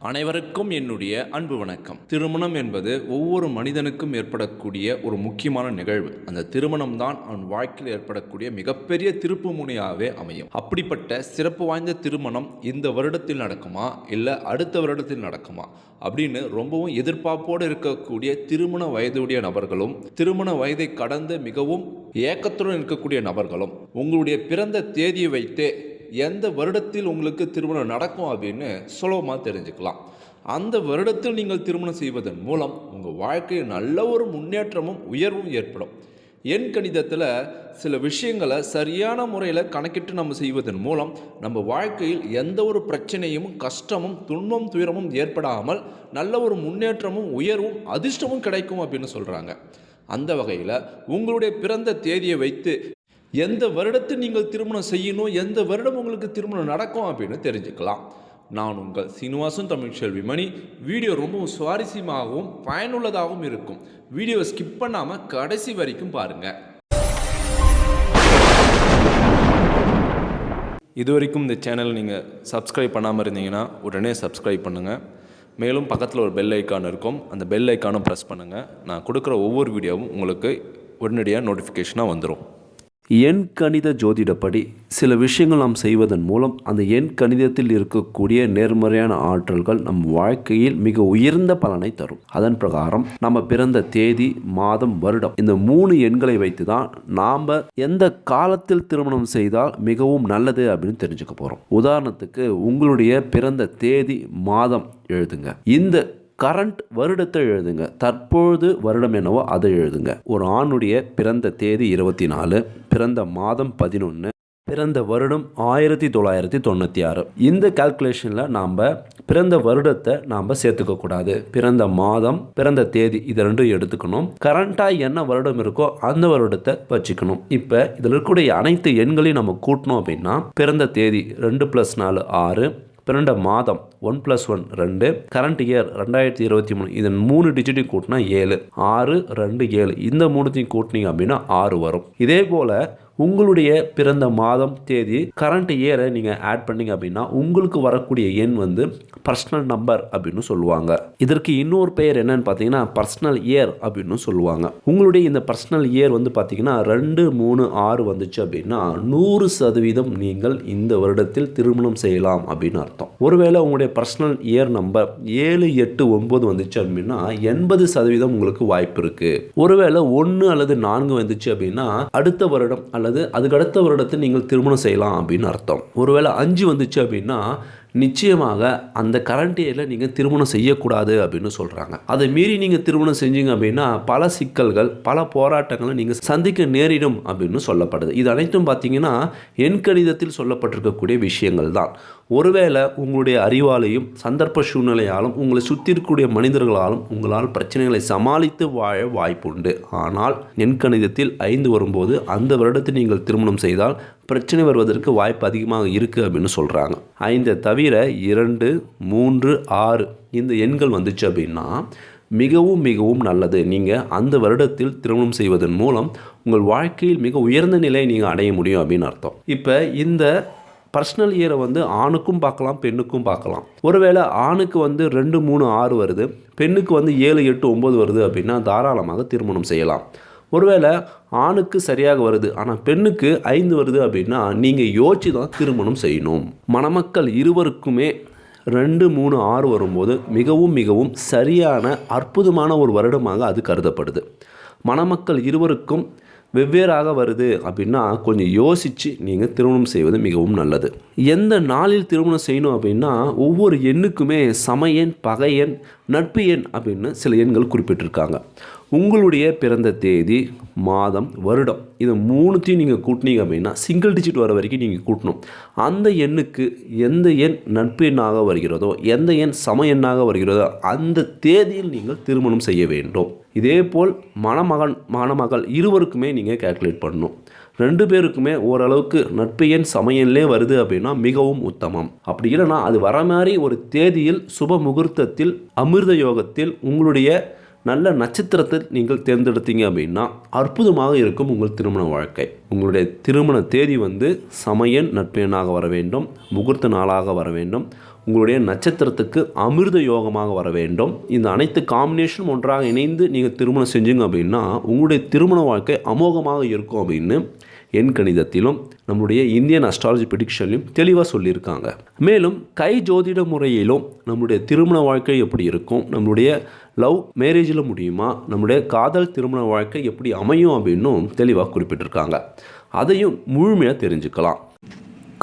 அனைவருக்கும் என்னுடைய அன்பு வணக்கம். திருமணம் என்பது ஒவ்வொரு மனிதனுக்கும் ஏற்படக்கூடிய ஒரு முக்கியமான நிகழ்வு. அந்த திருமணம் தான் அவன் வாழ்க்கையில் ஏற்படக்கூடிய மிகப்பெரிய திருப்பு முனையாகவே அமையும். அப்படிப்பட்ட சிறப்பு வாய்ந்த திருமணம் இந்த வருடத்தில் நடக்குமா? இல்லை அடுத்த வருடத்தில் நடக்குமா? அப்படின்னு ரொம்பவும் எதிர்பார்ப்போடு இருக்கக்கூடிய திருமண வயதுடைய நபர்களும் திருமண வயதை கடந்து மிகவும் ஏக்கத்துடன் இருக்கக்கூடிய நபர்களும் உங்களுடைய பிறந்த தேதியை வைத்தே எந்த வருடத்தில் உங்களுக்கு திருமணம் நடக்கும் அப்படின்னு சுலபமாக தெரிஞ்சுக்கலாம். அந்த வருடத்தில் நீங்கள் திருமணம் செய்வதன் மூலம் உங்கள் வாழ்க்கையில் நல்ல ஒரு முன்னேற்றமும் உயர்வும் ஏற்படும். எண் கணிதத்தில் சில விஷயங்களை சரியான முறையில் கணக்கிட்டு நம்ம செய்வதன் மூலம் நம்ம வாழ்க்கையில் எந்த ஒரு பிரச்சனையும் கஷ்டமும் துன்பம் துயரமும் ஏற்படாமல் நல்ல ஒரு முன்னேற்றமும் உயர்வும் அதிர்ஷ்டமும் கிடைக்கும் அப்படின்னு சொல்கிறாங்க அந்த வகையில் உங்களுடைய பிறந்த தேதியை வைத்து எந்த வருடத்தை நீங்கள் திருமணம் செய்யணும் எந்த வருடம் உங்களுக்கு திருமணம் நடக்கும் அப்படின்னு தெரிஞ்சுக்கலாம். நான் உங்கள் சீனிவாசன் தமிழ்ச்செல்வி மணி. வீடியோ ரொம்பவும் சுவாரஸ்யமாகவும் பயனுள்ளதாகவும் இருக்கும். வீடியோவை ஸ்கிப் பண்ணாமல் கடைசி வரைக்கும் பாருங்கள் இது வரைக்கும் இந்த சேனல் நீங்கள் சப்ஸ்கிரைப் பண்ணாமல் இருந்தீங்கன்னா உடனே சப்ஸ்கிரைப் பண்ணுங்கள் மேலும் பக்கத்தில் ஒரு பெல் ஐக்கான் இருக்கும். அந்த பெல் ஐக்கானும் ப்ரெஸ் பண்ணுங்கள் நான் கொடுக்குற ஒவ்வொரு வீடியோவும் உங்களுக்கு உடனடியாக நோட்டிஃபிகேஷனாக வந்துடும் எண் கணித ஜோதிடப்படி சில விஷயங்கள் நாம் செய்வதன் மூலம் அந்த எண் கணிதத்தில் இருக்கக்கூடிய நேர்மறையான ஆற்றல்கள் நம் வாழ்க்கையில் மிக உயர்ந்த பலனை தரும். அதன் பிரகாரம் நம்ம பிறந்த தேதி மாதம் வருடம் இந்த மூணு எண்களை வைத்து தான் நாம் எந்த காலத்தில் திருமணம் செய்தால் மிகவும் நல்லது அப்படின்னு தெரிஞ்சுக்க போகிறோம் உதாரணத்துக்கு உங்களுடைய பிறந்த தேதி மாதம் எழுதுங்க. இந்த கரண்ட் வருடத்தை எழுதுங்க. தற்பொழுது வருடம் என்னவோ அதை எழுதுங்க. ஒரு ஆணுடைய பிறந்த தேதி இருபத்தி நாலு பிறந்த மாதம் பதினொன்று பிறந்த வருடம் ஆயிரத்தி தொள்ளாயிரத்தி தொண்ணூற்றி ஆறு. இந்த கால்குலேஷனில் நாம் பிறந்த வருடத்தை நாம் சேர்த்துக்க கூடாது. பிறந்த மாதம் பிறந்த தேதி இது ரெண்டும் எடுத்துக்கணும். கரண்ட்டாக என்ன வருடம் இருக்கோ அந்த வருடத்தை வச்சுக்கணும். இப்போ இதில் இருக்கக்கூடிய அனைத்து எண்களையும் நம்ம கூட்டணும் அப்படின்னா பிறந்த தேதி ரெண்டு ப்ளஸ் நாலு ஆறு பிறந்த மாதம் ஒன் ப்ளஸ் ஒன் ரெண்டு. கரண்ட் இயர் ரெண்டாயிரத்தி இருபத்தி மூணு இதன் மூணு டிஜிட்டையும் கூட்டினா ஏழு. ஆறு ரெண்டு ஏழு. இந்த மூணுத்தையும் கூட்டினீங்க அப்படின்னா ஆறு வரும். இதே போல் உங்களுடைய பிறந்த மாதம் தேதி கரண்ட் இயரை நீங்கள் ஆட் பண்ணிங்க அப்படின்னா உங்களுக்கு வரக்கூடிய எண் வந்து பர்சனல் நம்பர் அப்படின்னு சொல்லுவாங்க. இதற்கு இன்னொரு பெயர் என்னன்னு பார்த்தீங்கன்னா பர்சனல் இயர் அப்படின்னு சொல்லுவாங்க. உங்களுடைய இந்த பர்சனல் இயர் வந்து பார்த்தீங்கன்னா ரெண்டு மூணு ஆறு வந்துச்சு அப்படின்னா நூறு சதவீதம் நீங்கள் இந்த வருடத்தில் திருமணம் செய்யலாம் அப்படின்னு அர்த்தம். ஒருவேளை உங்களுடைய பர்சனல் இயர் நம்பர் ஏழு எட்டு ஒன்பது வந்துச்சு அப்படின்னா எண்பது சதவீதம் உங்களுக்கு வாய்ப்பு இருக்கு. ஒருவேளை ஒன்று அல்லது நான்கு வந்துச்சு அப்படின்னா அடுத்த வருடம் அல்லது அதுக்கு அடுத்த வருடத்தை நீங்கள் திருமணம் செய்யலாம் அப்படின்னு அர்த்தம். ஒருவேளை அஞ்சு வந்துச்சு அப்படின்னா நிச்சயமாக அந்த கரண்ட் இயரில் நீங்கள் திருமணம் செய்யக்கூடாது அப்படின்னு சொல்கிறாங்க அதை மீறி நீங்கள் திருமணம் செஞ்சீங்க அப்படின்னா பல சிக்கல்கள் பல போராட்டங்களை நீங்கள் சந்திக்க நேரிடும் அப்படின்னு சொல்லப்படுது. இது அனைத்தும் பார்த்தீங்கன்னா எண்கணிதத்தில் சொல்லப்பட்டிருக்கக்கூடிய விஷயங்கள் தான். ஒருவேளை உங்களுடைய அறிவாலையும் சந்தர்ப்ப சூழ்நிலையாலும் உங்களை சுற்றி இருக்கக்கூடிய மனிதர்களாலும் உங்களால் பிரச்சனைகளை சமாளித்து வாழ வாய்ப்புண்டு. ஆனால் எண்கணிதத்தில் ஐந்து வரும்போது அந்த வருடத்தை நீங்கள் திருமணம் செய்தால் பிரச்சனை வருவதற்கு வாய்ப்பு அதிகமாக இருக்குது அப்படின்னு சொல்கிறாங்க ஐந்தை தவிர இரண்டு மூன்று ஆறு இந்த எண்கள் வந்துச்சு அப்படின்னா மிகவும் மிகவும் நல்லது. நீங்கள் அந்த வருடத்தில் திருமணம் செய்வதன் மூலம் உங்கள் வாழ்க்கையில் மிக உயர்ந்த நிலையை நீங்கள் அடைய முடியும் அப்படின்னு அர்த்தம். இப்போ இந்த பர்சனல் இயரை வந்து ஆணுக்கும் பார்க்கலாம் பெண்ணுக்கும் பார்க்கலாம். ஒருவேளை ஆணுக்கு வந்து ரெண்டு மூணு ஆறு வருது பெண்ணுக்கு வந்து ஏழு எட்டு ஒம்பது வருது அப்படின்னா தாராளமாக திருமணம் செய்யலாம். ஒருவேளை ஆணுக்கு சரியாக வருது ஆனால் பெண்ணுக்கு ஐந்து வருது அப்படின்னா நீங்கள் யோசிச்சு தான் திருமணம் செய்யணும். மணமக்கள் இருவருக்குமே ரெண்டு மூணு ஆறு வரும்போது மிகவும் மிகவும் சரியான அற்புதமான ஒரு வருடமாக அது கருதப்படுது. மணமக்கள் இருவருக்கும் வெவ்வேறாக வருது அப்படின்னா கொஞ்சம் யோசித்து நீங்கள் திருமணம் செய்வது மிகவும் நல்லது. எந்த நாளில் திருமணம் செய்யணும் அப்படின்னா ஒவ்வொரு எண்ணுக்குமே சமையன் பகையன் நட்பு எண் அப்படின்னு சில எண்கள் குறிப்பிட்டிருக்காங்க. உங்களுடைய பிறந்த தேதி மாதம் வருடம் இதை மூணுத்தையும் நீங்கள் கூட்டினீங்க அப்படின்னா சிங்கிள் டிஜிட் வர வரைக்கும் நீங்கள் கூட்டணும். அந்த எண்ணுக்கு எந்த எண் நட்பு எண்ணாக வருகிறதோ எந்த எண் சம எண்ணாக வருகிறதோ அந்த தேதியில் நீங்கள் திருமணம் செய்ய வேண்டும். இதேபோல் மணமகன் மணமகள் இருவருக்குமே நீங்கள் கேல்குலேட் பண்ணணும். ரெண்டு பேருக்குமே ஓரளவுக்கு நட்பு எண் வருது அப்படின்னா மிகவும் உத்தமம். அப்படி இல்லைன்னா அது வர மாதிரி ஒரு தேதியில் சுப முகூர்த்தத்தில் அமிர்த யோகத்தில் உங்களுடைய நல்ல நட்சத்திரத்தை நீங்கள் தேர்ந்தெடுத்தீங்க அப்படின்னா அற்புதமாக இருக்கும் உங்கள் திருமண வாழ்க்கை. உங்களுடைய திருமண தேதி வந்து சமயன் நட்பெண்ணாக வர வேண்டும் முகூர்த்த நாளாக வர வேண்டும். உங்களுடைய நட்சத்திரத்துக்கு அமிர்த யோகமாக வர வேண்டும். இந்த அனைத்து காம்பினேஷனும் ஒன்றாக இணைந்து நீங்கள் திருமணம் செஞ்சீங்க அப்படின்னா உங்களுடைய திருமண வாழ்க்கை அமோகமாக இருக்கும் அப்படின்னு எண் கணிதத்திலும் நம்முடைய இந்தியன் அஸ்ட்ராலஜி ப்ரிடிக்ஷன்லையும் தெளிவாக சொல்லியிருக்காங்க. மேலும் கை ஜோதிட முறையிலும் நம்முடைய திருமண வாழ்க்கை எப்படி இருக்கும்? நம்மளுடைய லவ் மேரேஜில் முடியுமா? நம்முடைய காதல் திருமண வாழ்க்கை எப்படி அமையும் அப்படின்னும் தெளிவாக குறிப்பிட்டிருக்காங்க. அதையும் முழுமையாக தெரிஞ்சுக்கலாம்.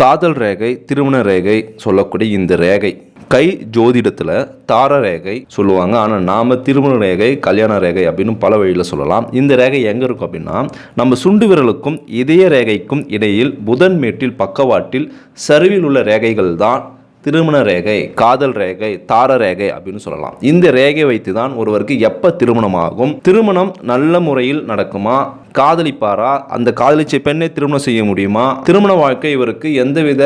காதல் ரேகை திருமண ரேகை சொல்லக்கூடிய இந்த ரேகை. கை ஜோதிடத்தில் தார ரேகை சொல்லுவாங்க. ஆனால் நாம் திருமண ரேகை கல்யாண ரேகை அப்படின்னு பல வழியில் சொல்லலாம். இந்த ரேகை எங்கே இருக்கும் அப்படின்னா நம்ம சுண்டு விரலுக்கும் இதய ரேகைக்கும் இடையில் புதன் மேட்டில் பக்கவாட்டில் சரிவில் உள்ள ரேகைகள் தான் திருமண ரேகை காதல் ரேகை தார ரேகை அப்படின்னு சொல்லலாம். இந்த ரேகை வைத்து தான் ஒருவருக்கு எப்போ திருமணமாகும்? திருமணம் நல்ல முறையில் நடக்குமா? காதலிப்பாரா? அந்த காதலிச்ச பெண்ணை திருமணம் செய்ய முடியுமா? திருமண வாழ்க்கை இவருக்கு எந்தவித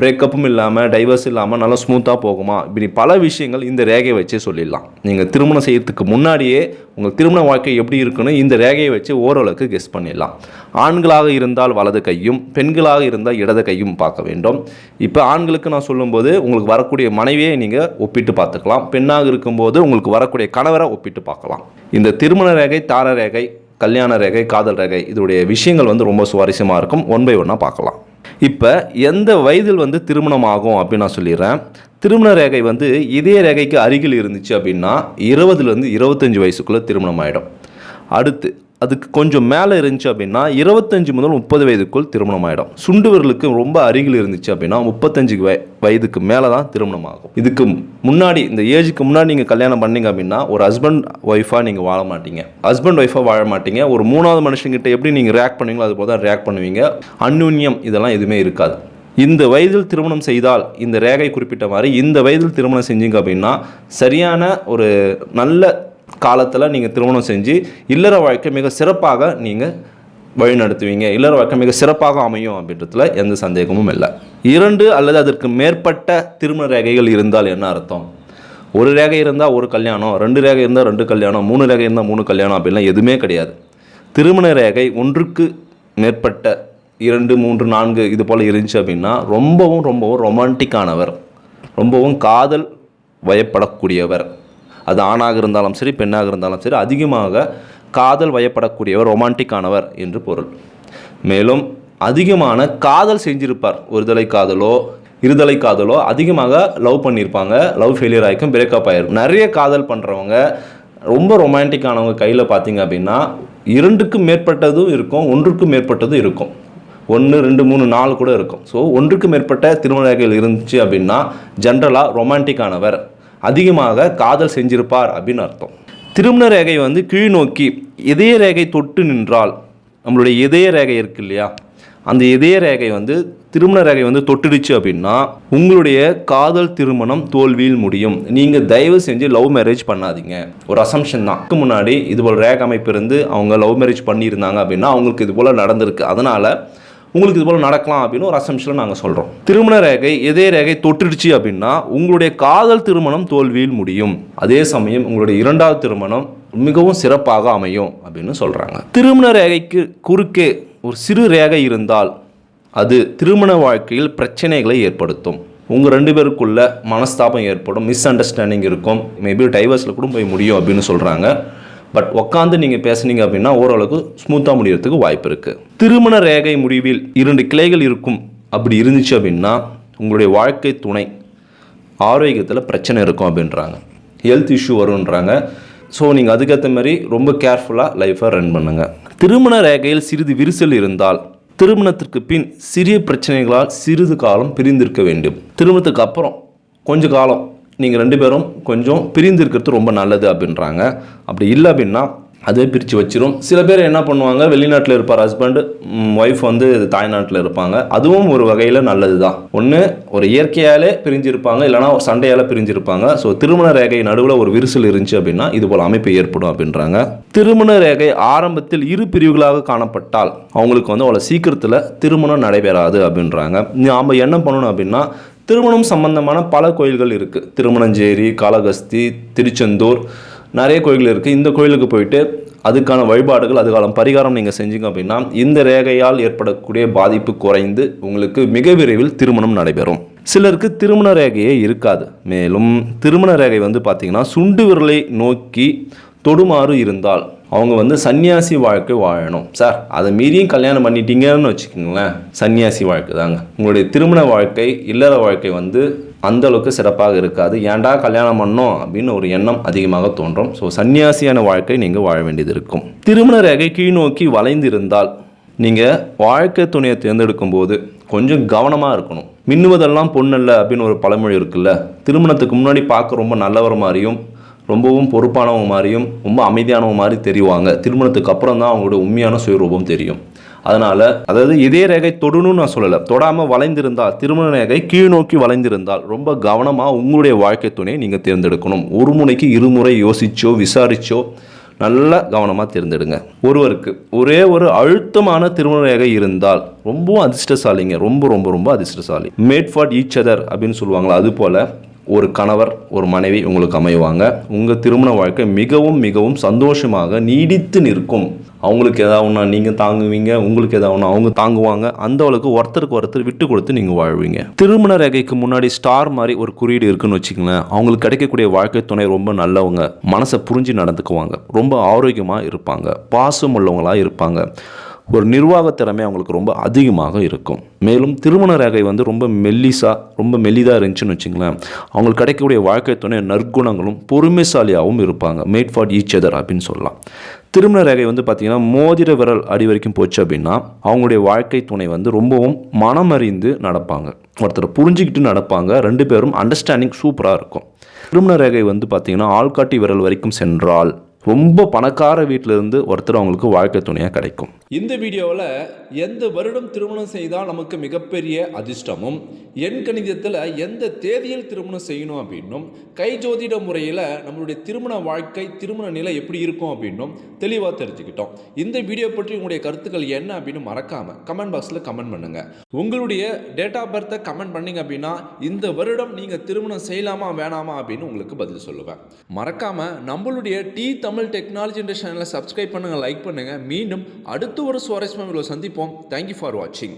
பிரேக்கப்பும் இல்லாமல் டைவர்ஸ் இல்லாமல் நல்லா ஸ்மூத்தாக போகுமா? இப்படி பல விஷயங்கள் இந்த ரேகையை வச்சே சொல்லிடலாம். நீங்கள் திருமணம் செய்யறதுக்கு முன்னாடியே உங்கள் திருமண வாழ்க்கை எப்படி இருக்குன்னு இந்த ரேகையை வச்சு ஓரளவுக்கு கெஸ் பண்ணிடலாம். ஆண்களாக இருந்தால் வலது கையும் பெண்களாக இருந்தால் இடது கையும் பார்க்க வேண்டும். இப்போ ஆண்களுக்கு நான் சொல்லும்போது உங்களுக்கு வரக்கூடிய மனைவியை நீங்கள் ஒப்பிட்டு பார்த்துக்கலாம். பெண்ணாக இருக்கும்போது உங்களுக்கு வரக்கூடிய கணவரை ஒப்பிட்டு பார்க்கலாம். இந்த திருமண ரேகை தார ரேகை கல்யாண ரேகை காதல் ரேகை இதோடைய விஷயங்கள் வந்து ரொம்ப சுவாரஸ்யமாக இருக்கும். ஒன் பை ஒன்னாக பார்க்கலாம். இப்போ எந்த வயதில் வந்து திருமணம் ஆகும் அப்படின்னு நான் சொல்லிடுறேன். திருமண ரேகை வந்து இதே ரேகைக்கு அருகில் இருந்துச்சு அப்படின்னா இருபதுலேருந்து இருபத்தஞ்சி வயசுக்குள்ளே திருமணம் ஆகிடும் அடுத்து அதுக்கு கொஞ்சம் மேலே இருந்துச்சு அப்படின்னா இருபத்தஞ்சு முதல் முப்பது வயதுக்குள் திருமணம் ஆகிடும் சுண்டு விரலுக்கு ரொம்ப அருகில் இருந்துச்சு அப்படின்னா முப்பத்தஞ்சு வய வயதுக்கு மேலே தான் திருமணம் ஆகும் இதுக்கு முன்னாடி இந்த ஏஜுக்கு முன்னாடி நீங்கள் கல்யாணம் பண்ணீங்க அப்படின்னா ஒரு ஹஸ்பண்ட் ஒய்ஃபாக நீங்கள் வாழ மாட்டீங்க. ஹஸ்பண்ட் ஒய்ஃபாக வாழ மாட்டீங்க. ஒரு மூணாவது மனுஷங்கிட்ட எப்படி நீங்கள் ரியாக்ட் பண்ணுவீங்களோ அது போல் தான் ரியாக்ட் பண்ணுவீங்க. அந்யுன்யம் இதெல்லாம் எதுவுமே இருக்காது. இந்த வயதில் திருமணம் செய்தால் இந்த ரேகை குறிப்பிட்ட மாதிரி இந்த வயதில் திருமணம் செஞ்சீங்க அப்படின்னா சரியான ஒரு நல்ல காலத்தில் நீங்கள் திருமணம் செஞ்சு இல்லற வாழ்க்கை மிக சிறப்பாக நீங்கள் வழிநடத்துவீங்க. இல்லற வாழ்க்கை மிக சிறப்பாக அமையும் அப்படின்றதுல எந்த சந்தேகமும் இல்லை. இரண்டு அல்லது அதற்கு மேற்பட்ட திருமண ரேகைகள் இருந்தால் என்ன அர்த்தம்? ஒரு ரேகை இருந்தால் ஒரு கல்யாணம் ரெண்டு ரேகை இருந்தால் ரெண்டு கல்யாணம் மூணு ரேகை இருந்தால் மூணு கல்யாணம் அப்படின்லாம் எதுவுமே கிடையாது. திருமண ரேகை ஒன்றுக்கு மேற்பட்ட இரண்டு மூன்று நான்கு இது போல் இருந்துச்சு அப்படின்னா ரொம்பவும் ரொம்பவும் ரொமான்டிக்கானவர் ரொம்பவும் காதல் வயப்படக்கூடியவர். அது ஆணாக இருந்தாலும் சரி பெண்ணாக இருந்தாலும் சரி அதிகமாக காதல் வயப்படக்கூடியவர் ரொமான்டிக்கானவர் என்று பொருள். மேலும் அதிகமான காதல் செஞ்சிருப்பார். ஒருதலை காதலோ இருதலை காதலோ அதிகமாக லவ் பண்ணியிருப்பாங்க. லவ் ஃபெயிலியர் ஆகிக்கும் பிரேக்கப் ஆகிருக்கும் நிறைய காதல் பண்ணுறவங்க ரொம்ப ரொமான்டிக்கானவங்க கையில் பார்த்தீங்க அப்படின்னா இரண்டுக்கும் மேற்பட்டதும் இருக்கும் ஒன்றுக்கும் மேற்பட்டதும் இருக்கும். ஒன்று ரெண்டு மூணு நாலு கூட இருக்கும். ஸோ ஒன்றுக்கு மேற்பட்ட திருமண இருந்துச்சு அப்படின்னா ஜென்ரலாக ரொமான்டிக்கானவர் அதிகமாக காதல் செஞ்சிருப்பார் அப்படின்னு அர்த்தம். திருமண ரேகை வந்து கீழ் நோக்கி இதய ரேகை தொட்டு நின்றால் நம்மளுடைய இதய ரேகை இருக்கு இல்லையா? அந்த இதய ரேகை வந்து திருமண ரேகை வந்து தொட்டுடுச்சு அப்படின்னா உங்களுடைய காதல் திருமணம் தோல்வியில் முடியும். நீங்கள் தயவு செஞ்சு லவ் மேரேஜ் பண்ணாதீங்க. ஒரு அசம்ஷன் தான். அதுக்கு முன்னாடி இது போல் ரேக் அமைப்பு இருந்து அவங்க லவ் மேரேஜ் பண்ணியிருந்தாங்க அப்படின்னா அவங்களுக்கு இது போல் நடந்திருக்கு. அதனால் உங்களுக்கு இது போல் நடக்கலாம் அப்படின்னு ஒரு அசம்ஷனில் நாங்கள் சொல்கிறோம் திருமண ரேகை இதய ரேகை தொட்டுடுச்சு அப்படின்னா உங்களுடைய காதல் திருமணம் தோல்வியில் முடியும். அதே சமயம் உங்களுடைய இரண்டாவது திருமணம் மிகவும் சிறப்பாக அமையும் அப்படின்னு சொல்கிறாங்க திருமண ரேகைக்கு குறுக்கே ஒரு சிறு ரேகை இருந்தால் அது திருமண வாழ்க்கையில் பிரச்சனைகளை ஏற்படுத்தும். உங்கள் ரெண்டு பேருக்குள்ள மனஸ்தாபம் ஏற்படும் மிஸ் அண்டர்ஸ்டாண்டிங் இருக்கும். மேபி டைவர்ஸில் கூட போய் முடியும் அப்படின்னு சொல்கிறாங்க பட் உட்காந்து நீங்கள் பேசுனீங்க அப்படின்னா ஓரளவுக்கு ஸ்மூத்தாக முடியறதுக்கு வாய்ப்பு இருக்குது திருமண ரேகை முடிவில் இரண்டு கிளைகள் இருக்கும். அப்படி இருந்துச்சு அப்படின்னா உங்களுடைய வாழ்க்கை துணை ஆரோக்கியத்தில் பிரச்சனை இருக்கும் அப்படின்றாங்க. ஹெல்த் இஷ்யூ வருன்றாங்க ஸோ நீங்கள் அதுக்கேற்ற மாதிரி ரொம்ப கேர்ஃபுல்லாக லைஃப்பை ரன் பண்ணுங்கள் திருமண ரேகையில் சிறிது விரிசல் இருந்தால் திருமணத்திற்கு பின் சிறிய பிரச்சனைகளால் சிறிது காலம் பிரிந்திருக்க வேண்டும். திருமணத்துக்கு அப்புறம் கொஞ்ச காலம் நீங்கள் ரெண்டு பேரும் கொஞ்சம் பிரிந்து இருக்கிறது ரொம்ப நல்லது அப்படின்றாங்க. அப்படி இல்லை அப்படின்னா அதே பிரித்து வச்சிரும். சில பேர் என்ன பண்ணுவாங்க? வெளிநாட்டில் இருப்பார் ஹஸ்பண்ட் ஒய்ஃப் வந்து தாய்நாட்டில் இருப்பாங்க. அதுவும் ஒரு வகையில் நல்லது தான் ஒன்று ஒரு இயற்கையாலே பிரிஞ்சிருப்பாங்க இல்லைனா ஒரு சண்டையால் பிரிஞ்சிருப்பாங்க. ஸோ திருமண ரேகை நடுவில் ஒரு விரிசல் இருந்துச்சு அப்படின்னா இது போல் அமைப்பு ஏற்படும் அப்படின்றாங்க. திருமண ரேகை ஆரம்பத்தில் இரு பிரிவுகளாக காணப்பட்டால் அவங்களுக்கு வந்து அவ்வளோ சீக்கிரத்தில் திருமணம் நடைபெறாது அப்படின்றாங்க. நாம் என்ன பண்ணணும் அப்படின்னா திருமணம் சம்பந்தமான பல கோயில்கள் இருக்குது திருமணஞ்சேரி காளகஸ்தி திருச்செந்தூர் நிறைய கோயில்கள் இருக்குது இந்த கோயிலுக்கு போயிட்டு அதுக்கான வழிபாடுகள் அதுக்கான பரிகாரம் நீங்கள் செஞ்சீங்க அப்படின்னா இந்த ரேகையால் ஏற்படக்கூடிய பாதிப்பு குறைந்து உங்களுக்கு மிக விரைவில் திருமணம் நடைபெறும். சிலருக்கு திருமண ரேகையே இருக்காது. மேலும் திருமண ரேகை வந்து பார்த்திங்கன்னா சுண்டு விரலை நோக்கி தொடுமாறு இருந்தால் அவங்க வந்து சன்னியாசி வாழ்க்கை வாழணும். சார் அதை மீறியும் கல்யாணம் பண்ணிட்டீங்கன்னு வச்சுக்கோங்களேன். சன்னியாசி வாழ்க்கை தாங்க. உங்களுடைய திருமண வாழ்க்கை இல்லற வாழ்க்கை வந்து அந்த அளவுக்கு சிறப்பாக இருக்காது. ஏன்டா கல்யாணம் பண்ணோம் அப்படின்னு ஒரு எண்ணம் அதிகமாக தோன்றும். ஸோ சன்னியாசியான வாழ்க்கை நீங்கள் வாழ வேண்டியது இருக்கும். திருமண ரேகை கீழ்நோக்கி வளைந்திருந்தால் நீங்கள் வாழ்க்கை துணையை தேர்ந்தெடுக்கும் போது கொஞ்சம் கவனமாக இருக்கணும். மின்னுவதெல்லாம் பொண்ணல்ல அப்படின்னு ஒரு பழமொழி இருக்குல்ல. திருமணத்துக்கு முன்னாடி பார்க்க ரொம்ப நல்லவர் மாதிரியும் ரொம்பவும் பொறுப்பானவங்க மாதிரியும் ரொம்ப அமைதியானவங்க மாதிரி தெரிவாங்க. திருமணத்துக்கு அப்புறம் தான் அவங்களோட உண்மையான சுயரூபம் தெரியும். அதனால் அதாவது இதே ரேகை தொடணும்னு நான் சொல்லலை. தொடாமல் வளைந்திருந்தால் திருமண ரேகை கீழ் நோக்கி வளைந்திருந்தால் ரொம்ப கவனமாக உங்களுடைய வாழ்க்கை துணையை நீங்கள் தேர்ந்தெடுக்கணும். ஒரு முனைக்கு இருமுறை யோசிச்சோ விசாரிச்சோ நல்ல கவனமாக தேர்ந்தெடுங்க. ஒருவருக்கு ஒரே ஒரு அழுத்தமான திருமண ரேகை இருந்தால் ரொம்பவும் அதிர்ஷ்டசாலிங்க. ரொம்ப ரொம்ப ரொம்ப அதிர்ஷ்டசாலி. மேட் ஃபார் ஈச் அதர் அப்படின்னு சொல்லுவாங்களா அது போல் ஒரு கணவர் ஒரு மனைவி உங்களுக்கு அமைவாங்க. உங்கள் திருமண வாழ்க்கை மிகவும் மிகவும் சந்தோஷமாக நீடித்து நிற்கும். அவங்களுக்கு ஏதாவதுனா நீங்கள் தாங்குவீங்க உங்களுக்கு ஏதாவதுனா அவங்க தாங்குவாங்க. அந்த அளவுக்கு ஒருத்தருக்கு ஒருத்தர் விட்டு கொடுத்து நீங்கள் வாழ்வீங்க. திருமண ரேகைக்கு முன்னாடி ஸ்டார் மாதிரி ஒரு குறியீடு இருக்குன்னு வச்சுக்கங்களேன். அவங்களுக்கு கிடைக்கக்கூடிய வாழ்க்கை துணை ரொம்ப நல்லவங்க. மனசை புரிஞ்சு நடந்துக்குவாங்க. ரொம்ப ஆரோக்கியமாக இருப்பாங்க. பாசம் உள்ளவங்களாக இருப்பாங்க. ஒரு நிர்வாக திறமை அவங்களுக்கு ரொம்ப அதிகமாக இருக்கும். மேலும் திருமண ரேகை வந்து ரொம்ப மெல்லிசாக ரொம்ப மெல்லிதாக இருந்துச்சுன்னு வச்சுங்களேன். அவங்களுக்கு கிடைக்கக்கூடிய வாழ்க்கை துணை நற்குணங்களும் பொறுமைசாலியாகவும் இருப்பாங்க. மேட் ஃபார் ஈச் அதர் அப்படின்னு சொல்லலாம். திருமண ரேகை வந்து பார்த்திங்கன்னா மோதிர விரல் அடி வரைக்கும் போச்சு அப்படின்னா அவங்களுடைய வாழ்க்கை துணை வந்து ரொம்பவும் மனமறிந்து நடப்பாங்க. ஒருத்தரை புரிஞ்சுக்கிட்டு நடப்பாங்க. ரெண்டு பேரும் அண்டர்ஸ்டாண்டிங் சூப்பராக இருக்கும். திருமண ரேகை வந்து பார்த்திங்கன்னா ஆள்காட்டி விரல் வரைக்கும் சென்றால் ரொம்ப பணக்கார வீட்டிலிருந்து ஒருத்தர் அவங்களுக்கு வாழ்க்கை துணையாக கிடைக்கும். இந்த வீடியோவில் எந்த வருடம் திருமணம் செய்தால் நமக்கு மிகப்பெரிய அதிர்ஷ்டமும் எண் கணிதத்தில் எந்த தேதியில் திருமணம் செய்யணும் அப்படின்னும் கை ஜோதிட முறையில் நம்மளுடைய திருமண வாழ்க்கை திருமண நிலை எப்படி இருக்கும் அப்படின்னும் தெளிவாக தெரிஞ்சுக்கிட்டோம். இந்த வீடியோ பற்றி உங்களுடைய கருத்துக்கள் என்ன அப்படின்னு மறக்காமல் கமெண்ட் பாக்ஸில் கமெண்ட் பண்ணுங்கள் உங்களுடைய டேட் ஆஃப் பர்த்தை கமெண்ட் பண்ணீங்க அப்படின்னா இந்த வருடம் நீங்கள் திருமணம் செய்யலாமா வேணாமா அப்படின்னு உங்களுக்கு பதில் சொல்லுவேன். மறக்காமல் நம்மளுடைய டி தமிழ் டெக்னாலஜி என்ற சேனலை சப்ஸ்கிரைப் பண்ணுங்கள் லைக் பண்ணுங்கள் மீண்டும் அடுத்த ஒரு சுவாரஸ்யமாக வீடியோவில் சந்திப்போம். தேங்க்யூ ஃபார் வாட்சிங்